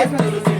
Gracias.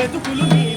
బ్రతుకులు మీ